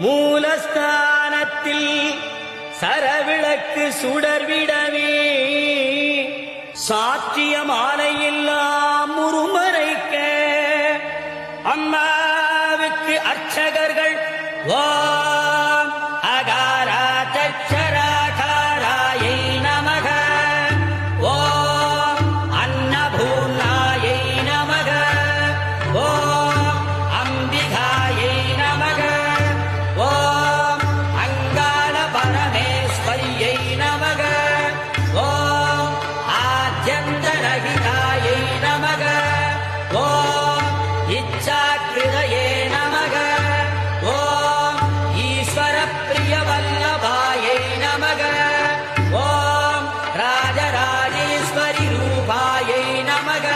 மூலஸ்தானத்தில் சரவிளக்கு சுடர்விடவே. சாற்றிய மாலையெல்லாம் முறுமறைக்க. அம்மாவுக்கு அர்ச்சகர்கள் வா ஆத்யந்தரகிதாயை நமக ஓம் இச்சாக்கிருதயே நமக ஓம் ஈஸ்வர பிரிய வல்லபாயை நமக ஓம் ராஜராஜேஸ்வரி ரூபாயை நமக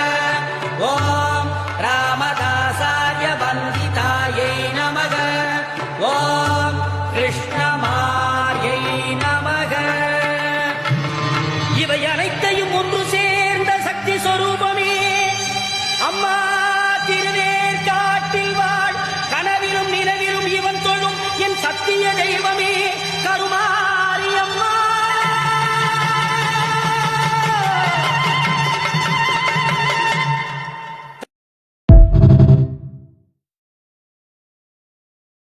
ஓம் ராமதாசாரிய வந்திதாயை நமக ஓம் கிருஷ்ணமாயை நமக இவை அனைத்தையும் ஒன்று சேர்